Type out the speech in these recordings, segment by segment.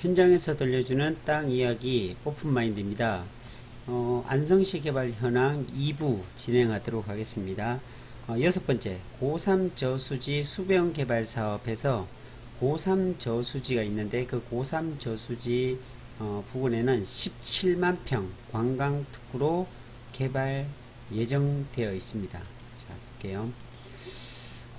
현장에서 들려주는 땅 이야기 오픈마인드입니다. 어, 안성시 개발 현황 2부 진행하도록 하겠습니다. 어, 여섯 번째, 고3 저수지 수변 개발 사업에서 고3 저수지가 있는데 그 고3 저수지 어, 부근에는 17만 평 관광 특구로 개발 예정되어 있습니다. 자, 볼게요.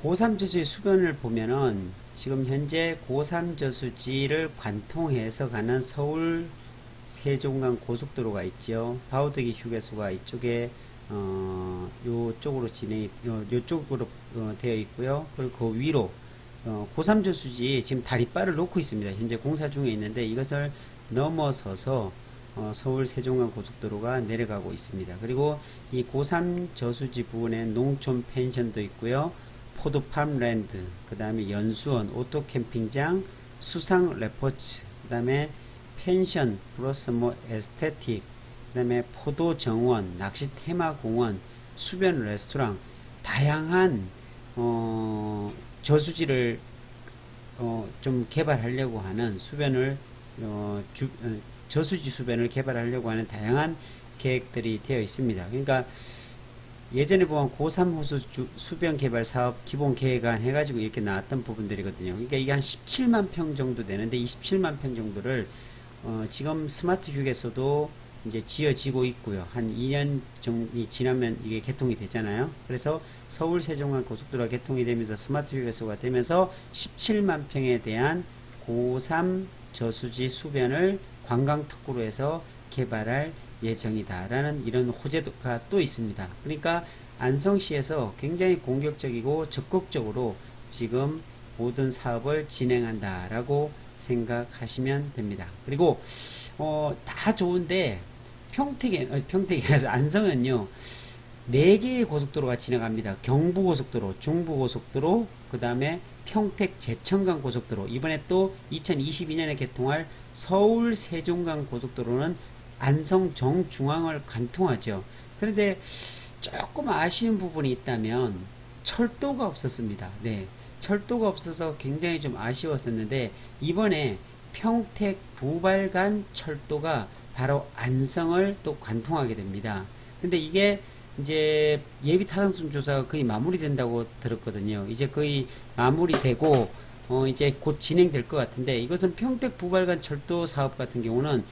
고3 저수지 수변을 보면은 지금 현재 고3 저수지를 관통해서 가는 서울 세종간 고속도로가 있죠. 바우더기 휴게소가 이쪽에 어, 요쪽으로 진행이 요, 요쪽으로 어, 되어 있고요. 그리고 그 위로 어, 고3 저수지 지금 다리바를 놓고 있습니다. 현재 공사 중에 있는데 이것을 넘어서서 어, 서울 세종간 고속도로가 내려가고 있습니다. 그리고 이 고3 저수지 부근에 농촌 펜션도 있고요. 포도팜 랜드, 그 다음에 연수원, 오토 캠핑장, 수상 레포츠, 그 다음에 펜션 플러스 뭐 에스테틱, 그 다음에 포도 정원, 낚시 테마 공원, 수변 레스토랑, 다양한 어, 저수지를 어, 좀 개발하려고 하는 수변을 어, 주, 어, 저수지 수변을 개발하려고 하는 다양한 계획들이 되어 있습니다. 그러니까 예전에 보면 고3 호수 주, 수변 개발 사업 기본 계획안 해가지고 이렇게 나왔던 부분들이거든요. 그러니까 이게 한 17만 평 정도 되는데 이 17만 평 정도를 어, 지금 스마트 휴게소도 이제 지어지고 있고요. 한 2년 정이 지나면 이게 개통이 되잖아요. 그래서 서울 세종간 고속도로가 개통이 되면서 스마트 휴게소가 되면서 17만 평에 대한 고3 저수지 수변을 관광 특구로 해서 개발할 예정이다라는 이런 호재가 또 있습니다. 그러니까 안성시에서 굉장히 공격적이고 적극적으로 지금 모든 사업을 진행한다라고 생각하시면 됩니다. 그리고 어, 다 좋은데 평택에 어, 평택에서 안성은요 네 개의 고속도로가 지나갑니다. 경부 고속도로, 중부 고속도로, 그 다음에 평택 제천간 고속도로. 이번에 또 2022년에 개통할 서울 세종간 고속도로는 안성 정중앙을 관통하죠. 그런데 조금 아쉬운 부분이 있다면 철도가 없었습니다. 네. 철도가 없어서 굉장히 좀 아쉬웠었는데 이번에 평택 부발간 철도가 바로 안성을 또 관통하게 됩니다. 근데 이게 이제 예비 타당성 조사가 거의 마무리된다고 들었거든요. 이제 거의 마무리되고 어 이제 곧 진행될 것 같은데 이것은 평택 부발간 철도 사업 같은 경우는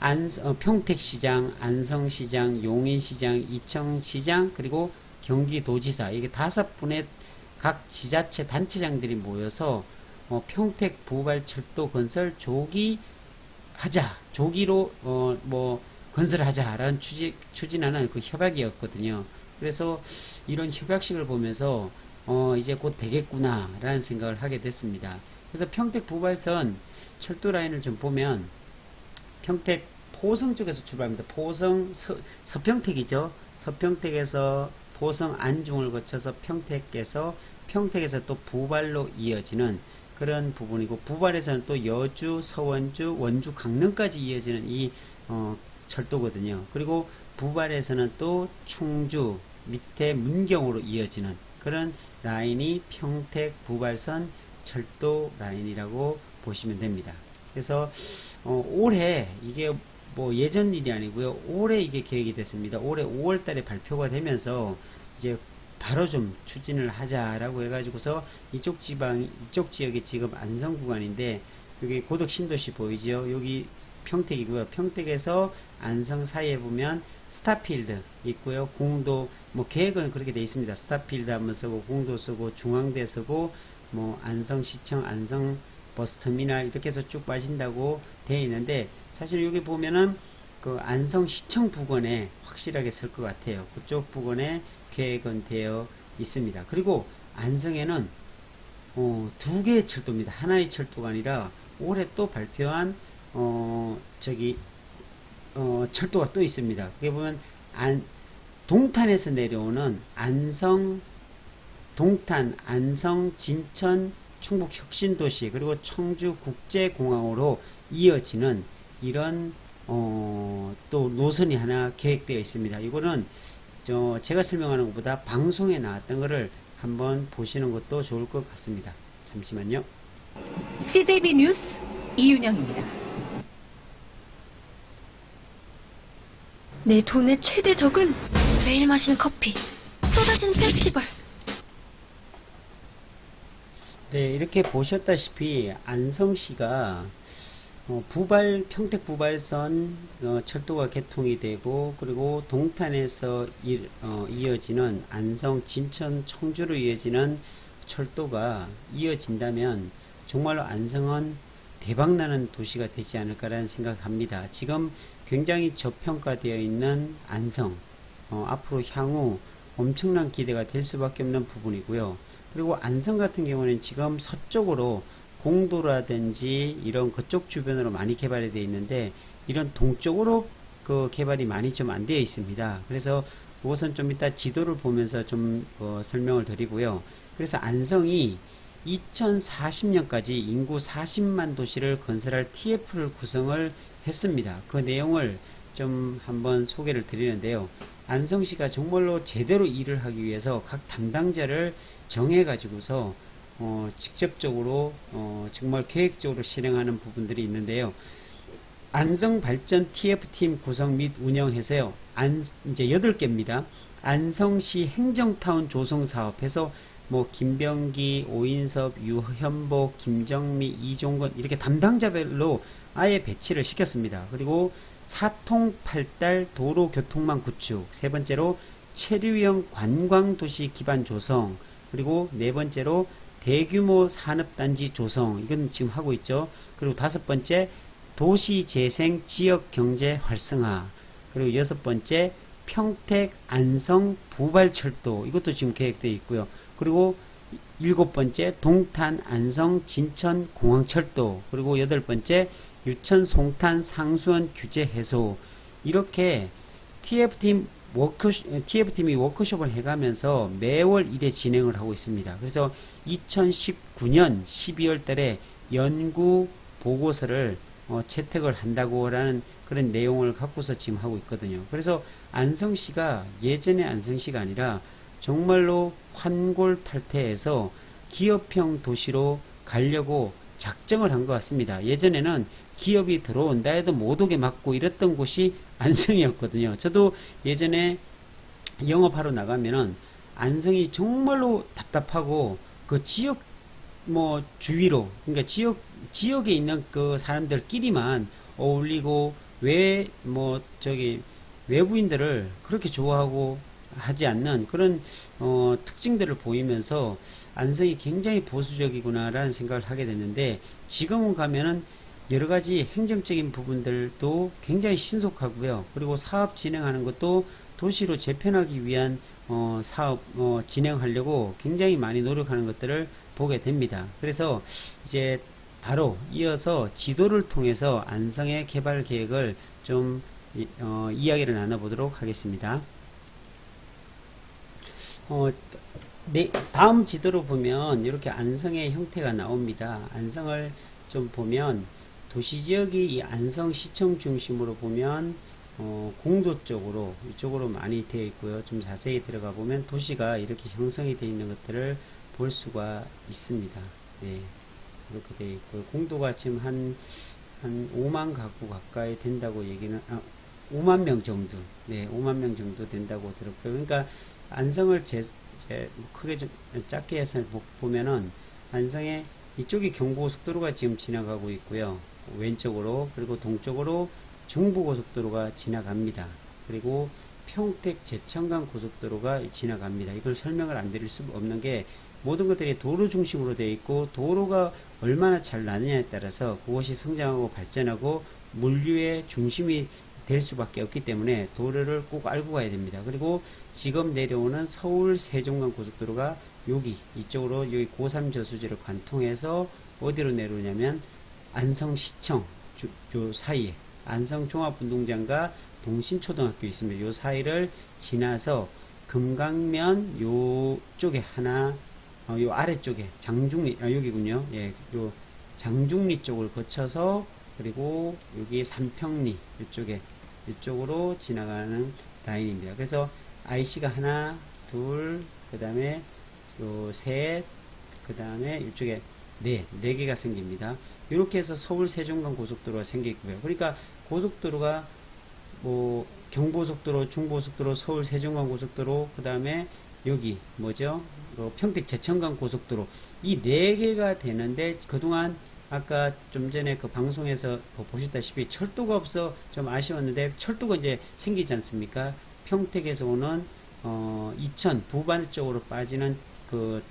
안, 어, 평택시장, 안성시장, 용인시장, 이청시장, 그리고 경기도지사, 이게 다섯 분의 각 지자체 단체장들이 모여서 어, 평택 부발철도 건설 조기 하자, 조기로 어, 뭐 건설하자라는 추진, 추진하는 그 협약이었거든요. 그래서 이런 협약식을 보면서 어, 이제 곧 되겠구나라는 생각을 하게 됐습니다. 그래서 평택 부발선 철도 라인을 좀 보면 평택 포성 쪽에서 출발합니다. 포성 서, 서평택이죠. 서평택에서 포성 안중을 거쳐서 평택에서 평택에서 또 부발로 이어지는 그런 부분이고 부발에서는 또 여주, 서원주, 원주, 강릉까지 이어지는 이 어, 철도거든요. 그리고 부발에서는 또 충주 밑에 문경으로 이어지는 그런 라인이 평택 부발선 철도 라인이라고 보시면 됩니다. 그래서 어, 올해 이게 뭐 예전 일이 아니고요. 올해 이게 계획이 됐습니다. 올해 5월 달에 발표가 되면서 이제 바로 좀 추진을 하자라고 해가지고서 이쪽 지방, 이쪽 지역이 지금 안성 구간인데 여기 고덕 신도시 보이죠? 여기 평택이고요. 평택에서 안성 사이에 보면 스타필드 있고요. 공도 뭐 계획은 그렇게 돼 있습니다. 스타필드 한번 쓰고 공도 쓰고 중앙대 쓰고 뭐 안성시청 안성 버스터미널 이렇게 해서 쭉 빠진다고 되어 있는데 사실 여기 보면은 그 안성 시청 부근에 확실하게 설 것 같아요. 그쪽 부근에 계획은 되어 있습니다. 그리고 안성에는 어, 두 개의 철도입니다. 하나의 철도가 아니라 올해 또 발표한 어, 저기 어, 철도가 또 있습니다. 그게 보면 안 동탄에서 내려오는 안성 동탄, 안성, 진천, 충북 혁신도시 그리고 청주 국제공항으로 이어지는 이런 어, 또 노선이 하나 계획되어 있습니다. 이거는 저 제가 설명하는 것보다 방송에 나왔던 것을 한번 보시는 것도 좋을 것 같습니다. 잠시만요. CJB 뉴스 이윤영입니다. 내 돈의 최대 적은 매일 마시는 커피, 쏟아지는 페스티벌. 네, 이렇게 보셨다시피 안성시가 어, 부발 평택 부발선 어, 철도가 개통이 되고 그리고 동탄에서 이, 어, 이어지는 안성 진천 청주로 이어지는 철도가 이어진다면 정말로 안성은 대박나는 도시가 되지 않을까라는 생각합니다. 지금 굉장히 저평가되어 있는 안성 어, 앞으로 향후 엄청난 기대가 될 수밖에 없는 부분이고요. 그리고 안성 같은 경우는 지금 서쪽으로 공도라든지 이런 그쪽 주변으로 많이 개발이 되어 있는데 이런 동쪽으로 그 개발이 많이 좀 안 되어 있습니다. 그래서 그것은 좀 이따 지도를 보면서 좀 어, 설명을 드리고요. 그래서 안성이 2040년까지 인구 40만 도시를 건설할 TF를 구성을 했습니다. 그 내용을 좀 한번 소개를 드리는데요. 안성시가 정말로 제대로 일을 하기 위해서 각 담당자를 정해 가지고서 어, 직접적으로 어, 정말 계획적으로 실행하는 부분들이 있는데요. 안성 발전 TF팀 구성 및 운영해서요. 안 이제 8개입니다. 안성시 행정타운 조성 사업해서 뭐 김병기, 오인섭, 유현복, 김정미, 이종건 이렇게 담당자별로 아예 배치를 시켰습니다. 그리고 사통팔달 도로교통망 구축, 세 번째로 체류형 관광도시 기반 조성, 그리고 네 번째로 대규모 산업단지 조성, 이건 지금 하고 있죠. 그리고 다섯 번째 도시 재생 지역 경제 활성화, 그리고 여섯 번째 평택 안성 부발철도, 이것도 지금 계획되어 있고요. 그리고 일곱 번째 동탄 안성 진천 공항철도, 그리고 여덟 번째 유천 송탄 상수원 규제 해소 이렇게 TF팀 워크 TF팀이 워크숍을 해가면서 매월 일에 진행을 하고 있습니다. 그래서 2019년 12월 달에 연구 보고서를 어, 채택을 한다고라는 그런 내용을 갖고서 지금 하고 있거든요. 그래서 안성시가 예전의 안성시가 아니라 정말로 환골탈태해서 기업형 도시로 가려고 작정을 한 것 같습니다. 예전에는 기업이 들어온다 해도 못 오게 막고 이랬던 곳이 안성이었거든요. 저도 예전에 영업하러 나가면은 안성이 정말로 답답하고 그 지역 뭐 주위로 그러니까 지역 지역에 있는 그 사람들끼리만 어울리고 왜 뭐 저기 외부인들을 그렇게 좋아하고 하지 않는 그런 어, 특징들을 보이면서 안성이 굉장히 보수적이구나라는 생각을 하게 됐는데 지금은 가면은 여러 가지 행정적인 부분들도 굉장히 신속하고요. 그리고 사업 진행하는 것도 도시로 재편하기 위한 어, 사업 어, 진행하려고 굉장히 많이 노력하는 것들을 보게 됩니다. 그래서 이제 바로 이어서 지도를 통해서 안성의 개발 계획을 좀 이- 어, 이야기를 나눠보도록 하겠습니다. 어, 네, 다음 지도로 보면 이렇게 안성의 형태가 나옵니다. 안성을 좀 보면 도시 지역이 이 안성 시청 중심으로 보면 어, 공도 쪽으로 이쪽으로 많이 되어 있고요. 좀 자세히 들어가 보면 도시가 이렇게 형성이 되어 있는 것들을 볼 수가 있습니다. 네, 이렇게 되어 있고요. 공도가 지금 한, 한 5만 가구 가까이 된다고 얘기는, 아, 5만 명 정도, 네, 5만 명 정도 된다고 들었고요. 그러니까 안성을 제, 제 크게 좀 작게 해서 보- 보면은 안성에 이쪽이 경부고속도로가 지금 지나가고 있고요. 왼쪽으로 그리고 동쪽으로 중부고속도로가 지나갑니다. 그리고 평택 제천간 고속도로가 지나갑니다. 이걸 설명을 안 드릴 수 없는 게 모든 것들이 도로 중심으로 되어 있고 도로가 얼마나 잘 나느냐에 따라서 그것이 성장하고 발전하고 물류의 중심이 될 수밖에 없기 때문에 도로를 꼭 알고 가야 됩니다. 그리고 지금 내려오는 서울 세종간 고속도로가 여기 이쪽으로 여기 고3 저수지를 관통해서 어디로 내려오냐면 안성시청 주- 요 사이에 안성종합운동장과 동신초등학교 있습니다. 요 사이를 지나서 금강면 요 쪽에 하나 어, 요 아래쪽에 장중리 아 여기군요. 예, 요 장중리 쪽을 거쳐서 그리고 여기 삼평리 이쪽에 이쪽으로 지나가는 라인입니다. 그래서 IC가 하나, 둘, 그 다음에 요 셋, 그 다음에 이쪽에 네, 네 개가 생깁니다. 이렇게 해서 서울 세종간 고속도로가 생기고요. 그러니까 고속도로가 뭐 경부고속도로, 중부고속도로, 서울 세종간 고속도로, 그 다음에 여기 뭐죠? 어, 평택 제천간 고속도로 이 네 개가 되는데 그동안 아까 좀 전에 그 방송에서 그 보셨다시피 철도가 없어 좀 아쉬웠는데 철도가 이제 생기지 않습니까? 평택에서 오는 어 이천 부발 쪽으로 빠지는 그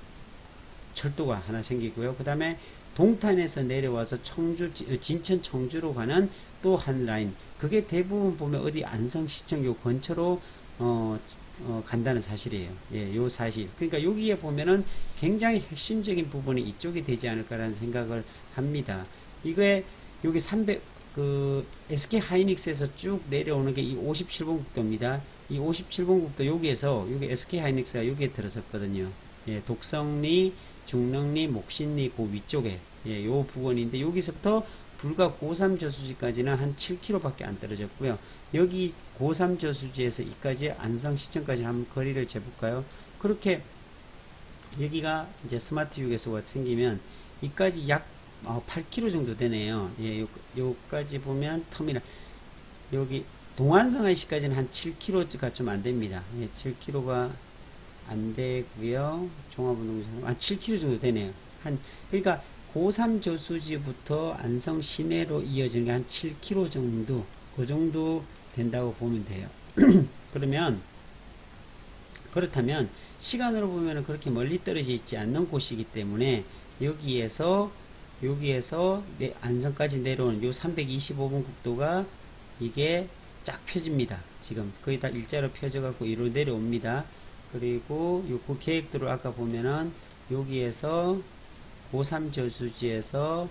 철도가 하나 생기고요. 그 다음에 동탄에서 내려와서 청주, 지- 어, 진천 청주로 가는 또 한 라인. 그게 대부분 보면 어디 안성시청 요 근처로 어, 지- 어, 간다는 사실이에요. 예, 요 사실. 그러니까 여기에 보면은 굉장히 핵심적인 부분이 이쪽이 되지 않을까라는 생각을 합니다. 이거에 여기 300, 그, SK 하이닉스에서 쭉 내려오는 게 이 57번 국도입니다. 이 57번 국도 여기에서, 여기 SK 하이닉스가 여기에 들어섰거든요. 예, 독성리, 중릉리, 목신리 그 위쪽에, 예, 요 부근인데 여기서부터 불과 고3 저수지까지는 한 7km밖에 안 떨어졌고요. 여기 고3 저수지에서 이까지 안성 시청까지 한번 거리를 재볼까요? 그렇게 여기가 이제 스마트 휴게소가 생기면 이까지 약 어, 8km 정도 되네요. 예, 요, 요까지 보면 터미널 여기 동안성 IC까지는 한 7km가 좀 안 됩니다. 예, 7km가 안 되고요. 종합운동장 한 7km 정도 되네요. 한 그러니까 고3 저수지부터 안성 시내로 이어지는 게 한 7km 정도 그 정도 된다고 보면 돼요. 그러면 그렇다면 시간으로 보면 그렇게 멀리 떨어져 있지 않는 곳이기 때문에 여기에서 여기에서 내- 안성까지 내려오는 요 325번 국도가 이게 쫙 펴집니다. 지금 거의 다 일자로 펴져 갖고 이로 내려옵니다. 그리고 요그 계획도를 아까 보면은 여기에서 고3 저수지에서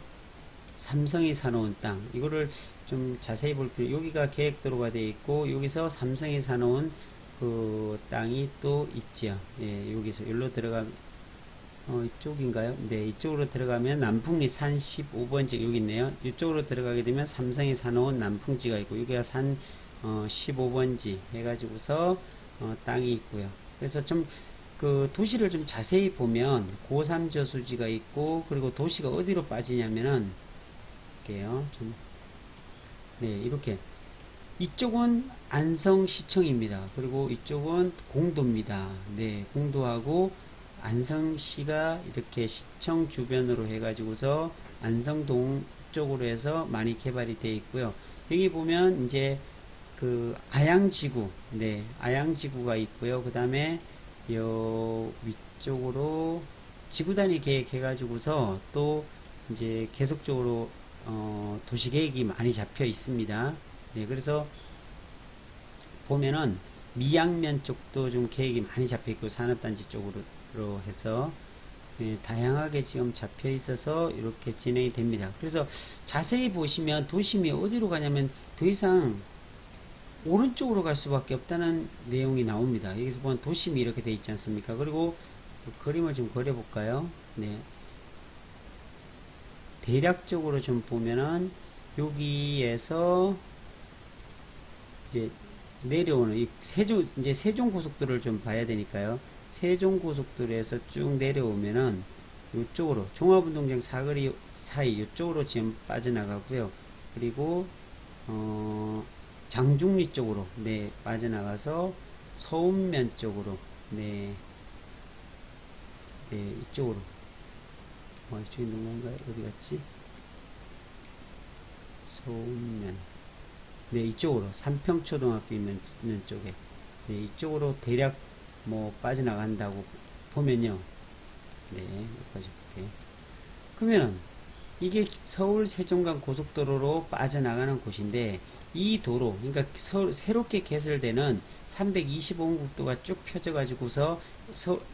삼성이 사놓은 땅. 이거를 좀 자세히 볼 필요 여기가 계획도로가 되어 있고 여기서 삼성이 사놓은 그 땅이 또 있죠. 예 여기서 여기로 들어가 어 이쪽인가요? 네 이쪽으로 들어가면 남풍리 산 15번지 여기 있네요. 이쪽으로 들어가게 되면 삼성이 사놓은 남풍지가 있고 여기가 산 어, 15번지 해가지고서 어, 땅이 있고요 그래서 좀 그 도시를 좀 자세히 보면 고3 저수지가 있고 그리고 도시가 어디로 빠지냐면은. 좀 네, 이렇게 이쪽은 안성시청입니다. 그리고 이쪽은 공도입니다. 네, 공도하고 안성시가 이렇게 시청 주변으로 해가지고서 안성동 쪽으로 해서 많이 개발이 되어 있고요. 여기 보면 이제 그 아양지구, 네, 아양지구가 있고요. 그 다음에 요 위쪽으로 지구단위 계획해가지고서 또 이제 계속적으로 어, 도시 계획이 많이 잡혀 있습니다. 네, 그래서 보면은 미양면 쪽도 좀 계획이 많이 잡혀 있고 산업단지 쪽으로 해서 예, 다양하게 지금 잡혀 있어서 이렇게 진행이 됩니다. 그래서 자세히 보시면 도심이 어디로 가냐면 더 이상 오른쪽으로 갈 수밖에 없다는 내용이 나옵니다. 여기서 보면 도심이 이렇게 돼 있지 않습니까? 그리고 그 그림을 좀 그려볼까요? 네. 대략적으로 좀 보면은 여기에서 이제 내려오는 이 세종 이제 세종 고속도로를 좀 봐야 되니까요. 세종 고속도로에서 쭉 내려오면은 이쪽으로 종합운동장 사거리 사이 이쪽으로 지금 빠져나가고요. 그리고 어 장중리 쪽으로 네 빠져나가서 서운면 쪽으로 네, 네 이쪽으로. 어, 이쪽이 누군가요? 어디 갔지? 서운면. 네 이쪽으로. 삼평초등학교 있는, 있는 쪽에. 네 이쪽으로 대략 뭐 빠져나간다고 보면요. 네 여기까지 볼게요. 그러면은 이게 서울 세종간 고속도로로 빠져나가는 곳인데 이 도로 그러니까 서, 새롭게 개설되는 325번 국도가 쭉 펴져 가지고서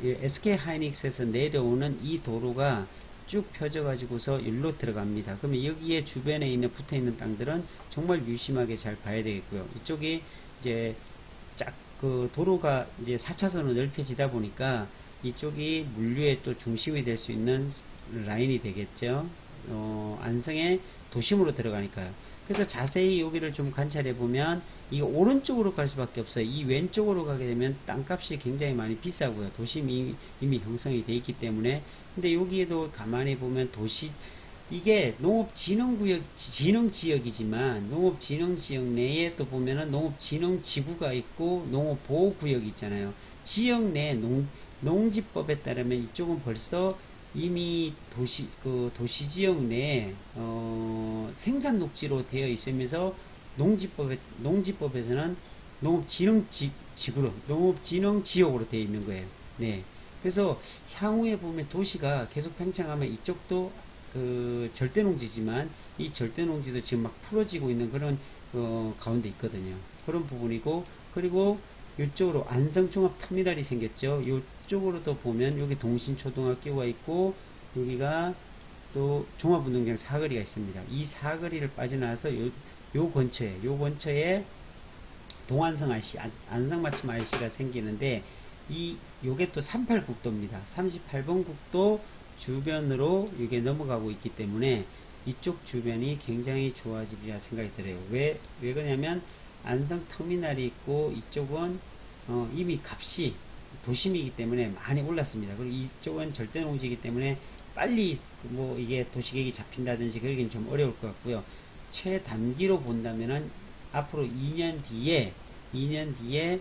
SK 하이닉스에서 내려오는 이 도로가 쭉 펴져 가지고서 일로 들어갑니다. 그러면 여기에 주변에 있는 붙어 있는 땅들은 정말 유심하게 잘 봐야 되겠고요. 이쪽이 이제 쫙 그 도로가 이제 4차선으로 넓혀지다 보니까 이쪽이 물류의 또 중심이 될 수 있는 라인이 되겠죠. 어, 안성의 도심으로 들어가니까요. 그래서 자세히 여기를 좀 관찰해 보면 이거 오른쪽으로 갈 수밖에 없어요. 이 왼쪽으로 가게 되면 땅값이 굉장히 많이 비싸고요. 도심이 이미 형성이 돼 있기 때문에 근데 여기에도 가만히 보면 도시 이게 농업진흥구역, 진흥지역이지만 농업진흥지역 내에 또 보면은 농업진흥지구가 있고 농업보호구역이 있잖아요. 지역 내 농, 농지법에 따르면 이쪽은 벌써 이미 도시, 그 도시 지역 내에, 어, 생산 녹지로 되어 있으면서 농지법에, 농지법에서는 농업진흥 지, 지구로, 농업진흥 지역으로 되어 있는 거예요. 네. 그래서 향후에 보면 도시가 계속 팽창하면 이쪽도 그 절대 농지지만 이 절대 농지도 지금 막 풀어지고 있는 그런 어, 가운데 있거든요. 그런 부분이고 그리고 이쪽으로 안성종합 터미널이 생겼죠. 이쪽으로도 보면 여기 동신초등학교가 있고 여기가 또 종합운동장 사거리가 있습니다. 이 사거리를 빠져나와서 요, 요 근처에 요 근처에 동안성 IC, 안- 안성맞춤 IC가 생기는데 이 요게 또 38국도입니다. 38번 국도 주변으로 이게 넘어가고 있기 때문에 이쪽 주변이 굉장히 좋아지리라 생각이 들어요. 왜, 왜 그러냐면 안성 터미널이 있고 이쪽은 어, 이미 값이 도심이기 때문에 많이 올랐습니다. 그리고 이쪽은 절대 농지이기 때문에 빨리 뭐 이게 도시계획이 잡힌다든지 그러기는 좀 어려울 것 같고요. 최단기로 본다면은 앞으로 2년 뒤에 2년 뒤에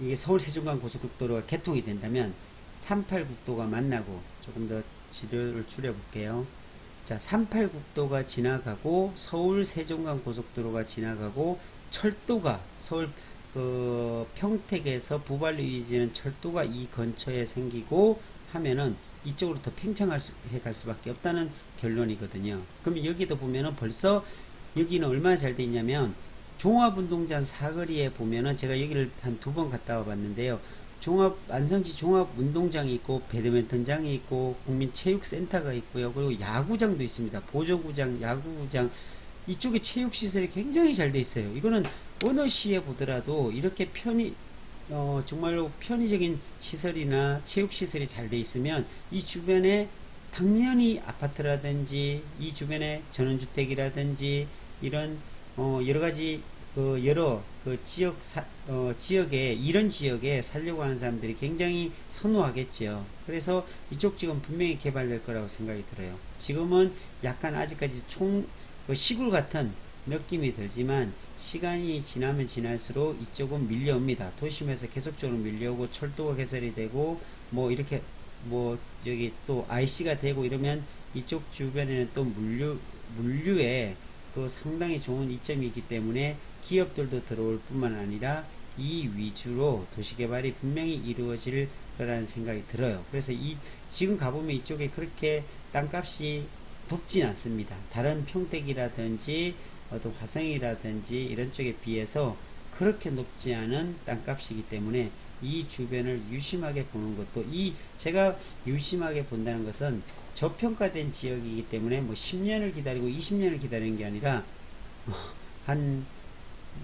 이게 서울 세종간 고속국도로가 개통이 된다면 38국도가 만나고 조금 더 지도를 줄여볼게요. 자, 38국도가 지나가고 서울 세종간 고속도로가 지나가고 철도가 서울 그 평택에서 부발로 이어지는 철도가 이 근처에 생기고 하면은 이쪽으로 더 팽창할 수, 해갈 수밖에 없다는 결론이거든요. 그러면 여기도 보면은 벌써 여기는 얼마나 잘 돼 있냐면 종합운동장 사거리에 보면은 제가 여기를 한 두 번 갔다 와 봤는데요. 종합 안성시 종합운동장이 있고 배드민턴장이 있고 국민체육센터가 있고요. 그리고 야구장도 있습니다. 보조구장, 야구구장 이쪽에 체육시설이 굉장히 잘 돼 있어요. 이거는 어느 시에 보더라도 이렇게 편의 어, 정말로 편의적인 시설이나 체육시설이 잘 돼 있으면 이 주변에 당연히 아파트라든지 이 주변에 전원주택이라든지 이런 어, 여러 가지 그 여러 그 지역 사, 어, 지역에 이런 지역에 살려고 하는 사람들이 굉장히 선호하겠지요. 그래서 이쪽 지금 분명히 개발될 거라고 생각이 들어요. 지금은 약간 아직까지 총 그 시골 같은 느낌이 들지만 시간이 지나면 지날수록 이쪽은 밀려옵니다. 도심에서 계속적으로 밀려오고 철도가 개설이 되고 뭐 이렇게 뭐 여기 또 IC가 되고 이러면 이쪽 주변에는 또 물류 물류에 또 상당히 좋은 이점이 있기 때문에 기업들도 들어올 뿐만 아니라 이 위주로 도시개발이 분명히 이루어질 거라는 생각이 들어요. 그래서 이 지금 가보면 이쪽에 그렇게 땅값이 높진 않습니다. 다른 평택이라든지 어떤 화성이라든지 이런 쪽에 비해서 그렇게 높지 않은 땅값이기 때문에 이 주변을 유심하게 보는 것도 이 제가 유심하게 본다는 것은 저평가된 지역이기 때문에 뭐 10년을 기다리고 20년을 기다리는 게 아니라 한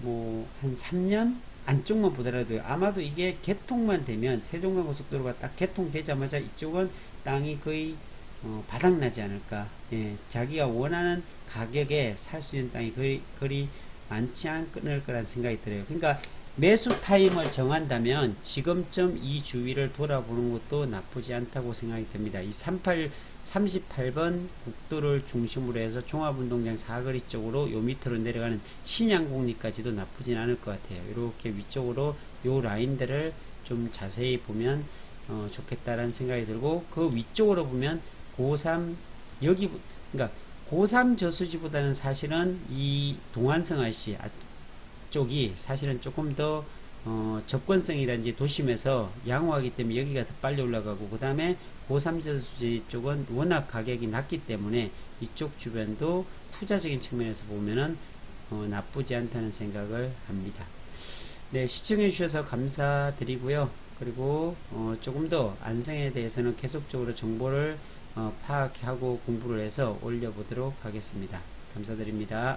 뭐 한 3년 안쪽만 보더라도 아마도 이게 개통만 되면 세종간 고속도로가 딱 개통되자마자 이쪽은 땅이 거의 어, 바닥나지 않을까. 예, 자기가 원하는 가격에 살 수 있는 땅이 거의, 거의 많지 않을 거란 생각이 들어요. 그러니까 매수 타임을 정한다면 지금쯤 이 주위를 돌아보는 것도 나쁘지 않다고 생각이 듭니다. 이 38, 38번 국도를 중심으로 해서 종합운동장 사거리 쪽으로 요 밑으로 내려가는 신양공리까지도 나쁘진 않을 것 같아요. 이렇게 위쪽으로 요 라인들을 좀 자세히 보면 어, 좋겠다라는 생각이 들고 그 위쪽으로 보면 고3 여기 그러니까 고3 저수지보다는 사실은 이 동안성 IC 아, 쪽이 사실은 조금 더 어, 접근성이라든지 도심에서 양호하기 때문에 여기가 더 빨리 올라가고 그 다음에 고3 저수지 쪽은 워낙 가격이 낮기 때문에 이쪽 주변도 투자적인 측면에서 보면은 어, 나쁘지 않다는 생각을 합니다. 네, 시청해 주셔서 감사드리고요. 그리고 어, 조금 더 안성에 대해서는 계속적으로 정보를 어, 파악하고 공부를 해서 올려보도록 하겠습니다. 감사드립니다.